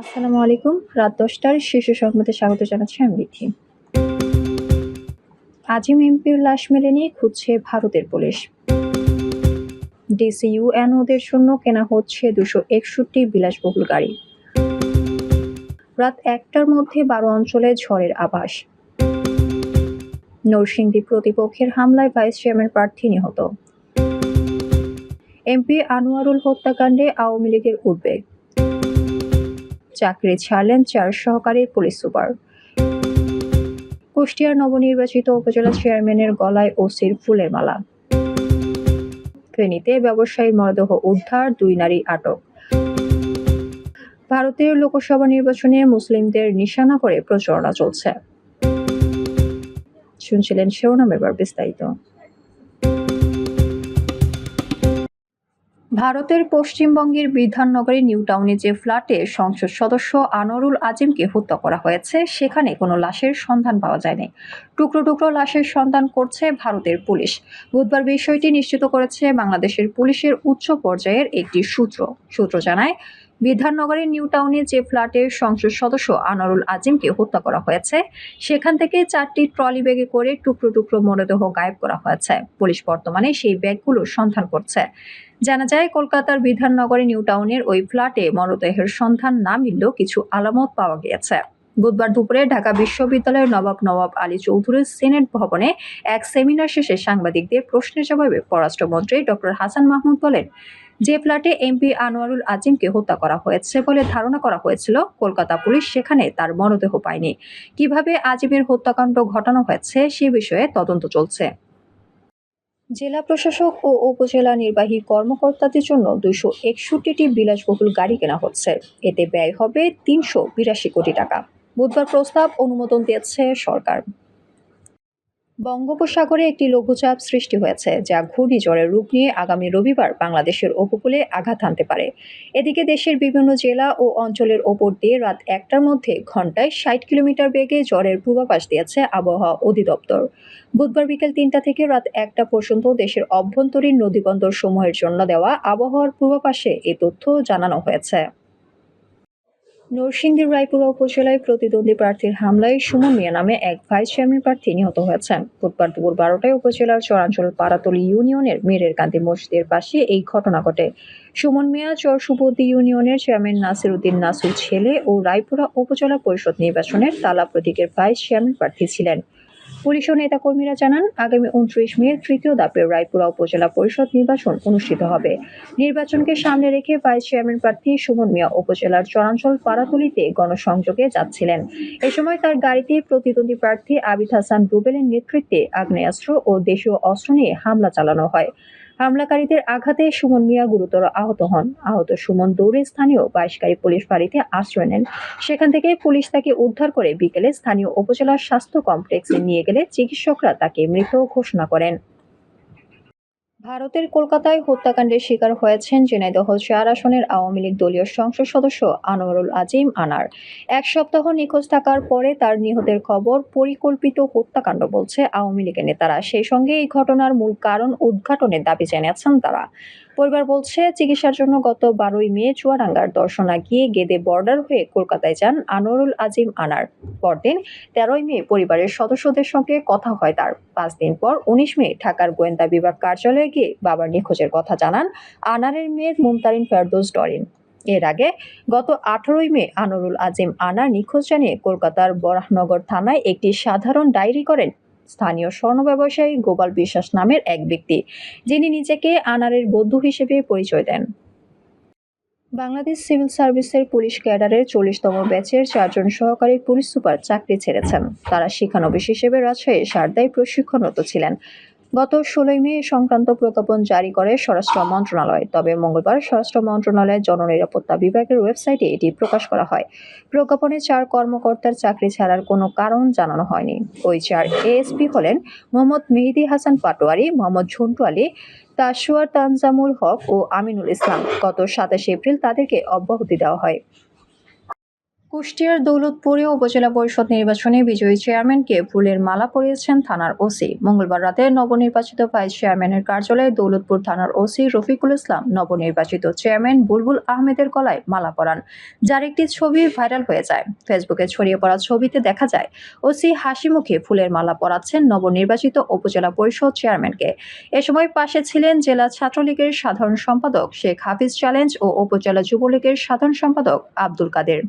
আসসালামু আলাইকুম। রাত দশটার শীর্ষ সংবাদে স্বাগত জানাচ্ছি আমি বিথি আজিম এমপির লাশ মেলেনি খুঁজছে ভারতের পুলিশ। ডিসি ডিসিইউএনওদের জন্য কেনা হচ্ছে দুশো একষট্টি বিলাসবহুল গাড়ি। রাত একটার মধ্যে বারো অঞ্চলে ঝড়ের আভাস। নরসিংদী প্রতিপক্ষের হামলায় ভাইস চেয়ারম্যান প্রার্থী নিহত। এমপি আনোয়ারুল হত্যাকাণ্ডে আওয়ামী লীগের উদ্বেগ। চাকরি ছাড়লেন চার সহকারী পুলিশ সুপার। কুষ্টিয়ার নবনির্বাচিত উপজেলা চেয়ারম্যানের গলায় ওসির ফুলের মালা। ফেনীতে ব্যবসায়ীর মরদেহ উদ্ধার, দুই নারী আটক। ভারতের লোকসভা নির্বাচনে মুসলিমদের নিশানা করে প্রচারণা চলছে। শুনছিলেন শিরোনাম এবার বিস্তারিত। ভারতের পশ্চিমবঙ্গের বিধাননগরের নিউ টাউনে যে ফ্ল্যাটে সংসদ সদস্য আনোয়ারুল আজিমকে হত্যা করা হয়েছে, সেখানে কোনো লাশের সন্ধান পাওয়া যায়নি। টুকরো টুকরো লাশের সন্ধান করছে ভারতের পুলিশ। বুধবার বিষয়টি নিশ্চিত করেছে বাংলাদেশের পুলিশের উচ্চ পর্যায়ের একটি সূত্র। সূত্র জানায় বিধাননগরের নিউ টাউনে যে ফ্ল্যাটের সংসদ সদস্য আনারুল আজিমকে হত্যা করা হয়েছে, সেখান থেকে চারটি ট্রলি ব্যাগে করে টুকরো টুকরো মরদেহ গায়েব করা হয়েছে। পুলিশ বর্তমানে সেই ব্যাগগুলো সন্ধান করছে। জানা যায়, কলকাতার বিধাননগরে নিউ টাউনের ওই ফ্ল্যাটে মরদেহের সন্ধান না মিললেও কিছু আলামত পাওয়া গিয়েছে। বুধবার দুপুরে ঢাকা বিশ্ববিদ্যালয়ের নবাব নবাব আলী চৌধুরীর সিনেট ভবনে এক সেমিনার শেষে সাংবাদিকদের প্রশ্নের জবাবে পররাষ্ট্রমন্ত্রী ডক্টর হাসান মাহমুদ বলেন, যে ফ্ল্যাটে এমপি আনোয়ারুল আজিমকে হত্যা করা হয়েছে বলে ধারণা করা হয়েছিল, কলকাতা পুলিশ সেখানে তার মরদেহ পায়নি। কীভাবে আজিমের হত্যাকাণ্ড ঘটানো হয়েছে সে বিষয়ে তদন্ত চলছে। জেলা প্রশাসক ও উপজেলা নির্বাহী কর্মকর্তাদের জন্য দুশো একষট্টিটি বিলাসবহুল গাড়ি কেনা হচ্ছে। এতে ব্যয় হবে তিনশো বিরাশি কোটি টাকা। বুধবার প্রস্তাব অনুমোদন দিয়েছে সরকার। বঙ্গোপসাগরে একটি লঘুচাপ সৃষ্টি হয়েছে, যা ঘূর্ণিঝড়ের রূপ নিয়ে আগামী রবিবার বাংলাদেশের উপকূলে আঘাত হানতে পারে। এদিকে দেশের বিভিন্ন জেলা ও অঞ্চলের ওপর দিয়ে রাত একটার মধ্যে ঘন্টায় ষাট কিলোমিটার বেগে জ্বরের পূর্বাভাস দিয়েছে আবহাওয়া অধিদপ্তর। বুধবার বিকেল তিনটা থেকে রাত একটা পর্যন্ত দেশের অভ্যন্তরীণ নদীবন্দর সমূহের জন্য দেওয়া আবহাওয়ার পূর্বাভাসে এ তথ্য জানানো হয়েছে। নরসিংদীর রায়পুরা উপজেলায় প্রতিদ্বন্দ্বী প্রার্থীর হামলায় সুমন মিয়া নামে এক ভাইস চেয়ারম্যান প্রার্থী নিহত হয়েছেন। বুধবার দুপুর বারোটায় উপজেলার চরাঞ্চল পাড়াতলি ইউনিয়নের মেরের কান্দি মসজিদের পাশে এই ঘটনা ঘটে। সুমন মিয়া চরসুপতি ইউনিয়নের চেয়ারম্যান নাসির উদ্দিন নাসুর ছেলে ও রায়পুরা উপজেলা পরিষদ নির্বাচনের তালা প্রতীকের ভাইস চেয়ারম্যান প্রার্থী ছিলেন। পুলিশ ও নেতাকর্মীরা জানান, আগামী উনত্রিশ মে তৃতীয় ধাপের রায়পুরা উপজেলা পরিষদ নির্বাচন অনুষ্ঠিত হবে। নির্বাচনকে সামনে রেখে ভাইস চেয়ারম্যান প্রার্থী সুমন মিয়া উপজেলার চরাঞ্চল পাড়াতলিতে গণসংযোগে যাচ্ছিলেন। এ সময় তার গাড়িতে প্রতিদ্বন্দ্বী প্রার্থী আবিদ হাসান রুবেলের নেতৃত্বে আগ্নেয়াস্ত্র ও দেশীয় অস্ত্র নিয়ে হামলা চালানো হয়। হামলাকারীদের আঘাতে সুমন মিয়া গুরুতর আহত হন। আহত সুমন দৌড়ে স্থানীয় বাইশকারী পুলিশ বাড়িতে আশ্রয় নেন। সেখান থেকে পুলিশ তাকে উদ্ধার করে বিকেলে স্থানীয় উপজেলার স্বাস্থ্য কমপ্লেক্সে নিয়ে গেলে চিকিৎসকরা তাকে মৃত ঘোষণা করেন। ভারতের কলকাতায় হত্যাকাণ্ডের শিকার হয়েছেন ঝিনাইদহ চার আসনের আওয়ামী লীগ দলীয় সংসদ সদস্য আনোয়ারুল আজিম আনার। এক সপ্তাহ নিখোঁজ থাকার পরে তার নিহতের খবর, পরিকল্পিত হত্যাকাণ্ড বলছে আওয়ামী লীগের নেতারা। সেই সঙ্গে এই ঘটনার মূল কারণ উদ্ঘাটনের দাবি জানিয়েছেন তারা। পরিবার বলছে, চিকিৎসার জন্য গত বারোই মে চুয়াডাঙ্গার দর্শনা গিয়ে গেদে বর্ডার হয়ে কলকাতায় যান আনোয়ারুল আজিম আনার। পরদিন তেরোই মে পরিবারের সদস্যদের সঙ্গে কথা হয় তার। পাঁচ দিন পর উনিশ মে ঢাকার গোয়েন্দা বিভাগ কার্যালয়ে গিয়ে বাবার নিখোঁজের কথা জানান আনারের মেয়ে মুমতারিন ফেরদৌস ডরিন। এর আগে গত আঠারোই মে আনোয়ারুল আজিম আনার নিখোঁজ জানিয়ে কলকাতার বরাহনগর থানায় একটি সাধারণ ডায়েরি করেন স্থানীয় স্বর্ণ ব্যবসায়ী গোপাল বিশ্বাস নামের এক ব্যক্তি, যিনি নিজেকে আনারের বন্ধু হিসেবে পরিচয় দেন। বাংলাদেশ সিভিল সার্ভিসের পুলিশ ক্যাডারের চল্লিশতম ব্যাচের চারজন সহকারী পুলিশ সুপার চাকরি ছেড়েছেন। তারা শিক্ষানবিশ হিসেবে রাজশাহী সারদায় প্রশিক্ষণরত ছিলেন। গত ষোলোই মে সংক্রান্ত প্রজ্ঞাপন জারি করে স্বরাষ্ট্র মন্ত্রণালয়। তবে মঙ্গলবার স্বরাষ্ট্র মন্ত্রণালয়ের জননিরাপত্তা বিভাগের ওয়েবসাইটে এটি প্রকাশ করা হয়। প্রজ্ঞাপনে চার কর্মকর্তার চাকরি ছাড়ার কোনো কারণ জানানো হয়নি। ওই চার এএসপি হলেন মোহাম্মদ মেহেদি হাসান পাটোয়ারি, মোহাম্মদ ঝন্টু আলী তাসুয়ার তানজামুল হক ও আমিনুল ইসলাম। গত সাতাশে এপ্রিল তাদেরকে অব্যাহতি দেওয়া হয়। কুষ্টিয়ার দৌলতপুরে উপজেলা পরিষদ নির্বাচনে বিজয়ী চেয়ারম্যানকে ফুলের মালা পরিয়েছেন থানার ওসি। মঙ্গলবার রাতে নবনির্বাচিত ভাইস চেয়ারম্যানের কার্যালয়ে দৌলতপুর থানার ওসি রফিকুল ইসলাম নবনির্বাচিত চেয়ারম্যান বুলবুল আহমেদের গলায় মালা পরান, যার একটি ছবি ভাইরাল হয়ে যায়। ফেসবুকে ছড়িয়ে পড়া ছবিতে দেখা যায়, ওসি হাসি মুখে ফুলের মালা পরাচ্ছেন নবনির্বাচিত উপজেলা পরিষদ চেয়ারম্যানকে। এ সময় পাশে ছিলেন জেলা ছাত্রলীগের সাধারণ সম্পাদক শেখ হাফিজ চ্যালেঞ্জ ও উপজেলা যুবলীগের সাধারণ সম্পাদক আব্দুল কাদের।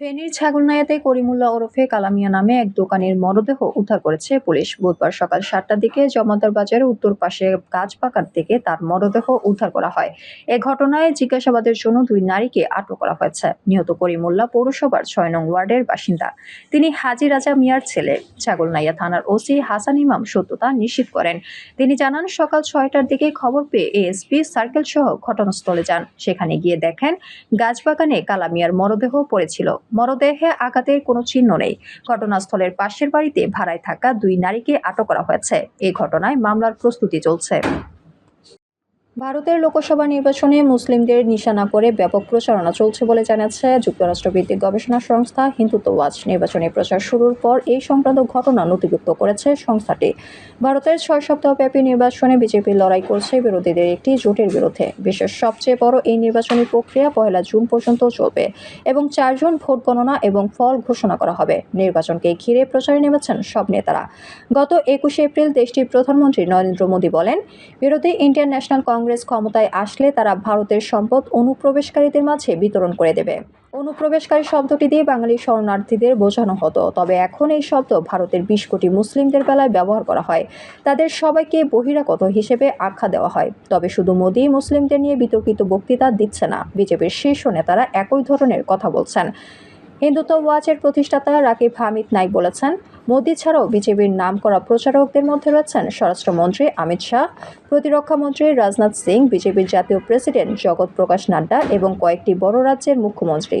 ফেনীর ছাগলনাইয়াতে করিমুল্লাহ ওরফে কালামিয়া নামে এক দোকানের মরদেহ উদ্ধার করেছে পুলিশ। বুধবার সকাল সাতটার দিকে জমাদার বাজারের উত্তর পাশে গাছ পাকার থেকে তার মরদেহ উদ্ধার করা হয়। এ ঘটনায় জিজ্ঞাসাবাদের জন্য দুই নারীকে আটক করা হয়েছে। নিহত করিমুল্লাহ পৌরসভার ছয় নং ওয়ার্ডের বাসিন্দা। তিনি হাজি রাজা মিয়ার ছেলে। ছাগলনাইয়া থানার ওসি হাসান ইমাম সত্যতা নিশ্চিত করেন। তিনি জানান, সকাল ছয়টার দিকে খবর পেয়ে এএসপি সার্কেল সহ ঘটনাস্থলে যান। সেখানে গিয়ে দেখেন গাছবাগানে কালামিয়ার মরদেহ পড়েছিল। মরদেহে আঘাতের কোনো চিহ্ন নেই। ঘটনাস্থলের পাশের বাড়িতে ভাড়ায় থাকা দুই নারীকে আটক করা হয়েছে। এই ঘটনায় মামলার প্রস্তুতি চলছে। ভারতের লোকসভা নির্বাচনে মুসলিমদের নিশানা করে ব্যাপক প্রচারণা চলছে বলে জানাচ্ছে যুক্তরাষ্ট্রভিত্তিক গবেষণা সংস্থা হিন্দুত্ব ওয়াচ নির্বাচনী প্রচার শুরুর পর এই সংক্রান্ত ঘটনা নথিভুক্ত করেছে সংস্থাটি। ভারতের ছয় সপ্তাহব্যাপী নির্বাচনে বিজেপি লড়াই করছে বিরোধীদের একটি জোটের বিরুদ্ধে। বিশ্বের সবচেয়ে বড় এই নির্বাচনী প্রক্রিয়া পয়লা জুন পর্যন্ত চলবে এবং চারজন ভোট গণনা এবং ফল ঘোষণা করা হবে। নির্বাচনকে ঘিরে প্রচারে নেমেছেন সব নেতারা। গত একুশে এপ্রিল দেশটির প্রধানমন্ত্রী নরেন্দ্র মোদী বলেন, বিরোধী ইন্ডিয়ান ন্যাশনাল কংগ্রেস ক্ষমতায় আসলে তারা ভারতের সম্পদ অনুপ্রবেশকারীদের মাঝে বিতরণ করে দেবে। অনুপ্রবেশকারী শব্দটি দিয়ে বাঙালি শরণার্থীদের বোঝানো হতো। তবে এখন এই শব্দ ভারতের বিশ কোটি মুসলিমদের বেলায় ব্যবহার করা হয়। তাদের সবাইকে বহিরাগত হিসেবে আখ্যা দেওয়া হয়। তবে শুধু মোদী মুসলিমদের নিয়ে বিতর্কিত বক্তৃতা দিচ্ছে না। বিজেপির শীর্ষ নেতারা একই ধরনের কথা বলছেন। হিন্দুত্ব ওয়াচের প্রতিষ্ঠাতা রাকিব হামিদ নাইক বলেছেন, মোদী ছাড়াও বিজেপির নাম করা প্রচারকদের মধ্যে রয়েছেন স্বরাষ্ট্রমন্ত্রী অমিত শাহ, প্রতিরক্ষা মন্ত্রী রাজনাথ সিং, বিজেপির জাতীয় প্রেসিডেন্ট জগৎ প্রকাশ নাড্ডা এবং কয়েকটি বড় রাজ্যের মুখ্যমন্ত্রী।